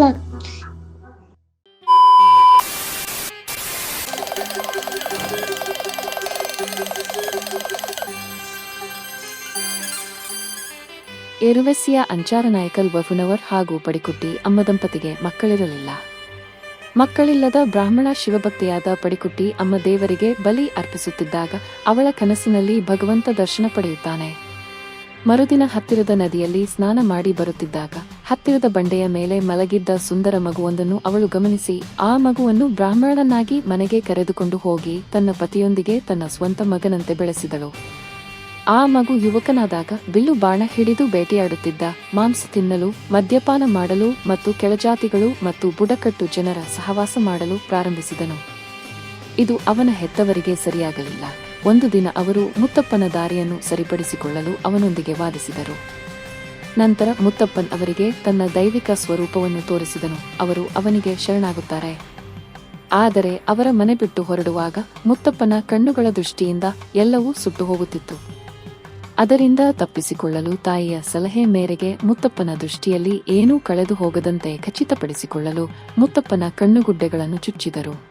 vlog. ಅಂಚಾರ ನಾಯಕಲ್ ವಫುನವರ್ ಹಾಗೂ ಪಡಿಕುಟ್ಟಿ ಅಮ್ಮ ದಂಪತಿಗೆ ಮಕ್ಕಳಿರಲಿಲ್ಲ ಮಕ್ಕಳಿಲ್ಲದ ಬ್ರಾಹ್ಮಣ ಶಿವಭಕ್ತಿಯಾದ ಪಡಿಕುಟ್ಟಿ ಅಮ್ಮ ದೇವರಿಗೆ ಬಲಿ ಅರ್ಪಿಸುತ್ತಿದ್ದಾಗ ಅವಳ ಕನಸಿನಲ್ಲಿ ಭಗವಂತ ದರ್ಶನ ಪಡೆಯುತ್ತಾನೆ ಮರುದಿನ ಹತ್ತಿರದ ನದಿಯಲ್ಲಿ ಸ್ನಾನ ಮಾಡಿ ಬರುತ್ತಿದ್ದಾಗ ಹತ್ತಿರದ ಬಂಡೆಯ ಮೇಲೆ ಮಲಗಿದ್ದ ಸುಂದರ ಮಗುವೊಂದನ್ನು ಅವಳು ಗಮನಿಸಿ, ಆ ಮಗುವನ್ನು ಬ್ರಾಹ್ಮಣನಾಗಿ ಮನೆಗೆ ಕರೆದುಕೊಂಡು ಹೋಗಿ ತನ್ನ ಪತಿಯೊಂದಿಗೆ ತನ್ನ ಸ್ವಂತ ಮಗನಂತೆ ಬೆಳೆಸಿದಳು. ಆ ಮಗು ಯುವಕನಾದಾಗ ಬಿಲ್ಲು ಬಾಣ ಹಿಡಿದು ಬೇಟೆಯಾಡುತ್ತಿದ್ದ, ಮಾಂಸ ತಿನ್ನಲು, ಮದ್ಯಪಾನ ಮಾಡಲು ಮತ್ತು ಕೆಳಜಾತಿಗಳು ಮತ್ತು ಬುಡಕಟ್ಟು ಜನರ ಸಹವಾಸ ಮಾಡಲು ಪ್ರಾರಂಭಿಸಿದನು. ಇದು ಅವನ ಹೆತ್ತವರಿಗೆ ಸರಿಯಾಗಲಿಲ್ಲ. ಒಂದು ದಿನ ಅವರು ಮುತ್ತಪ್ಪನ ದಾರಿಯನ್ನು ಸರಿಪಡಿಸಿಕೊಳ್ಳಲು ಅವನೊಂದಿಗೆ ವಾದಿಸಿದರು. ನಂತರ ಮುತ್ತಪ್ಪನ್ ಅವರಿಗೆ ತನ್ನ ದೈವಿಕ ಸ್ವರೂಪವನ್ನು ತೋರಿಸಿದನು. ಅವರು ಅವನಿಗೆ ಶರಣಾಗುತ್ತಾರೆ. ಆದರೆ ಅವರ ಮನೆ ಬಿಟ್ಟು ಹೊರಡುವಾಗ ಮುತ್ತಪ್ಪನ ಕಣ್ಣುಗಳ ದೃಷ್ಟಿಯಿಂದ ಎಲ್ಲವೂ ಸುಟ್ಟು ಹೋಗುತ್ತಿತ್ತು. ಅದರಿಂದ ತಪ್ಪಿಸಿಕೊಳ್ಳಲು ತಾಯಿಯ ಸಲಹೆ ಮೇರೆಗೆ ಮುತ್ತಪ್ಪನ ದೃಷ್ಟಿಯಲ್ಲಿ ಏನೂ ಕಳೆದು ಹೋಗದಂತೆ ಖಚಿತಪಡಿಸಿಕೊಳ್ಳಲು ಮುತ್ತಪ್ಪನ ಕಣ್ಣುಗುಡ್ಡೆಗಳನ್ನು ಚುಚ್ಚಿದರು.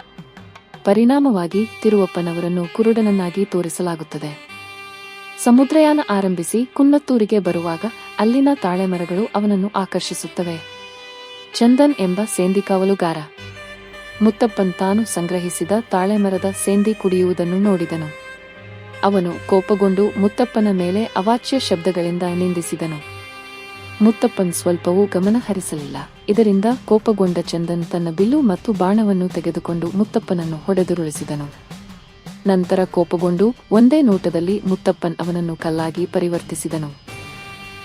ಪರಿಣಾಮವಾಗಿ ತಿರುವಪ್ಪನವರನ್ನು ಕುರುಡನನ್ನಾಗಿ ತೋರಿಸಲಾಗುತ್ತದೆ. ಸಮುದ್ರಯಾನ ಆರಂಭಿಸಿ ಕುನ್ನತ್ತೂರಿಗೆ ಬರುವಾಗ ಅಲ್ಲಿನ ತಾಳೆಮರಗಳು ಅವನನ್ನು ಆಕರ್ಷಿಸುತ್ತವೆ. ಚಂದನ್ ಎಂಬ ಸೇಂದಿ ಕಾವಲುಗಾರ. ಮುತ್ತಪ್ಪನ್ ತಾನು ಸಂಗ್ರಹಿಸಿದ ತಾಳೆಮರದ ಸೇಂದಿ ಕುಡಿಯುವುದನ್ನು ನೋಡಿದನು. ಅವನು ಕೋಪಗೊಂಡು ಮುತ್ತಪ್ಪನ ಮೇಲೆ ಅವಾಚ್ಯ ಶಬ್ದಗಳಿಂದ ನಿಂದಿಸಿದನು. ಮುತ್ತಪ್ಪನ್ ಸ್ವಲ್ಪವೂ ಗಮನ ಹರಿಸಲಿಲ್ಲ ಇದರಿಂದ ಕೋಪಗೊಂಡ ಚಂದನ್ ತನ್ನ ಬಿಲ್ಲು ಮತ್ತು ಬಾಣವನ್ನು ತೆಗೆದುಕೊಂಡು ಮುತ್ತಪ್ಪನನ್ನು ಹೊಡೆದುರುಳಿಸಿದನು. ನಂತರ ಕೋಪಗೊಂಡು ಒಂದೇ ನೋಟದಲ್ಲಿ ಮುತ್ತಪ್ಪನ್ ಅವನನ್ನು ಕಲ್ಲಾಗಿ ಪರಿವರ್ತಿಸಿದನು.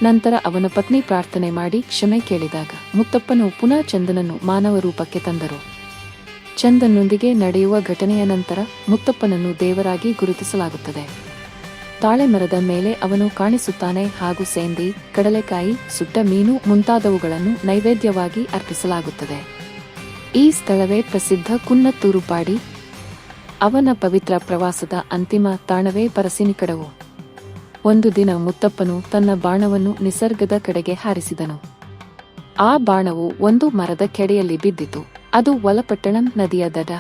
ನಂತರ ಅವನ ಪತ್ನಿ ಪ್ರಾರ್ಥನೆ ಮಾಡಿ ಕ್ಷಮೆ ಕೇಳಿದಾಗ ಮುತ್ತಪ್ಪನು ಪುನಃ ಚಂದನನ್ನು ಮಾನವ ರೂಪಕ್ಕೆ ತಂದರು. ಚಂದನೊಂದಿಗೆ ನಡೆಯುವ ಘಟನೆಯ ನಂತರ ಮುತ್ತಪ್ಪನನ್ನು ದೇವರಾಗಿ ಗುರುತಿಸಲಾಗುತ್ತದೆ. ತಾಳೆ ಮರದ ಮೇಲೆ ಅವನು ಕಾಣಿಸುತ್ತಾನೆ ಹಾಗೂ ಸೇಂದಿ, ಕಡಲೆಕಾಯಿ, ಸುಟ್ಟ ಮೀನು ಮುಂತಾದವುಗಳನ್ನು ನೈವೇದ್ಯವಾಗಿ ಅರ್ಪಿಸಲಾಗುತ್ತದೆ. ಈ ಸ್ಥಳವೇ ಪ್ರಸಿದ್ಧ ಕುನ್ನತ್ತೂರುಪಾಡಿ ಅವನ ಪವಿತ್ರ ಪ್ರವಾಸದ ಅಂತಿಮ ತಾಣವೇ ಪರಸಿನಿಕಡವು. ಒಂದು ದಿನ ಮುತ್ತಪ್ಪನು ತನ್ನ ಬಾಣವನ್ನು ನಿಸರ್ಗದ ಕಡೆಗೆ ಹಾರಿಸಿದನು. ಆ ಬಾಣವು ಒಂದು ಮರದ ಕೆಡೆಯಲ್ಲಿ ಬಿದ್ದಿತು. ಅದು ಒಲಪಟ್ಟಣಂ ನದಿಯ ದಡ.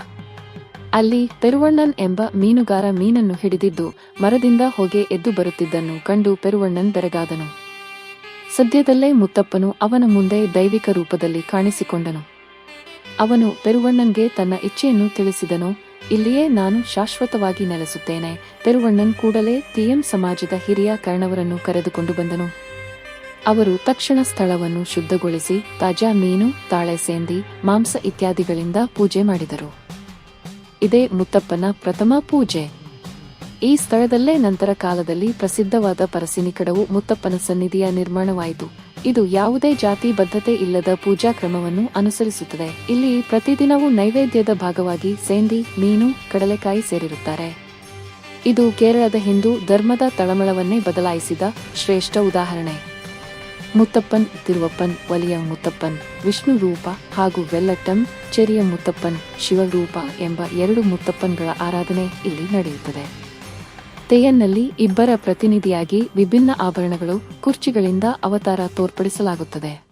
ಅಲ್ಲಿ ಪೆರುವಣ್ಣನ್ ಎಂಬ ಮೀನುಗಾರ ಮೀನನ್ನು ಹಿಡಿದಿದ್ದು ಮರದಿಂದ ಹೊಗೆ ಎದ್ದು ಬರುತ್ತಿದ್ದನ್ನು ಕಂಡು ಪೆರುವಣ್ಣನ್ ಬೆರಗಾದನು. ಸದ್ಯದಲ್ಲೇ ಮುತ್ತಪ್ಪನು ಅವನ ಮುಂದೆ ದೈವಿಕ ರೂಪದಲ್ಲಿ ಕಾಣಿಸಿಕೊಂಡನು. ಅವನು ಪೆರುವಣ್ಣನ್ಗೆ ತನ್ನ ಇಚ್ಛೆಯನ್ನು ತಿಳಿಸಿದನು ಇಲ್ಲಿಯೇ ನಾನು ಶಾಶ್ವತವಾಗಿ ನೆಲೆಸುತ್ತೇನೆ. ತಿರುವಣ್ಣನ್ ಕೂಡಲೇ ಟಿಎಂ ಸಮಾಜದ ಹಿರಿಯ ಕರ್ಣವರನ್ನು ಕರೆದುಕೊಂಡು ಬಂದನು. ಅವರು ತಕ್ಷಣ ಸ್ಥಳವನ್ನು ಶುದ್ಧಗೊಳಿಸಿ, ತಾಜಾ ಮೀನು, ತಾಳೆ ಸೇಂದಿ, ಮಾಂಸ ಇತ್ಯಾದಿಗಳಿಂದ ಪೂಜೆ ಮಾಡಿದರು. ಇದೇ ಮುತ್ತಪ್ಪನ ಪ್ರಥಮ ಪೂಜೆ. ಈ ಸ್ಥಳದಲ್ಲೇ ನಂತರ ಕಾಲದಲ್ಲಿ ಪ್ರಸಿದ್ಧವಾದ ಪರಸಿನಿಕಡವು ಮುತ್ತಪ್ಪನ ಸನ್ನಿಧಿಯ ನಿರ್ಮಾಣವಾಯಿತು. ಇದು ಯಾವುದೇ ಜಾತಿ ಬದ್ಧತೆ ಇಲ್ಲದ ಪೂಜಾ ಕ್ರಮವನ್ನು ಅನುಸರಿಸುತ್ತದೆ. ಇಲ್ಲಿ ಪ್ರತಿದಿನವೂ ನೈವೇದ್ಯದ ಭಾಗವಾಗಿ ಸೇಂದಿ, ಮೀನು, ಕಡಲೆಕಾಯಿ ಸೇರಿರುತ್ತಾರೆ. ಇದು ಕೇರಳದ ಹಿಂದೂ ಧರ್ಮದ ತಳಮಳವನ್ನೇ ಬದಲಾಯಿಸಿದ ಶ್ರೇಷ್ಠ ಉದಾಹರಣೆ. ಮುತ್ತಪ್ಪನ್, ತಿರುವಪ್ಪನ್ ವಲಿಯ ಮುತ್ತಪ್ಪನ್, ವಿಷ್ಣು ರೂಪ ಹಾಗೂ ವೆಲ್ಲಟ್ಟಂ, ಚೆರಿಯ ಮುತ್ತಪ್ಪನ್, ಶಿವರೂಪ ಎಂಬ ಎರಡು ಮುತ್ತಪ್ಪನ್ಗಳ ಆರಾಧನೆ ಇಲ್ಲಿ ನಡೆಯುತ್ತದೆ. ತೆಯ್ಯನ್ನಲ್ಲಿ ಇಬ್ಬರ ಪ್ರತಿನಿಧಿಯಾಗಿ ವಿಭಿನ್ನ ಆಭರಣಗಳು ಕುರ್ಚಿಗಳಿಂದ ಅವತಾರ ತೋರ್ಪಡಿಸಲಾಗುತ್ತದೆ.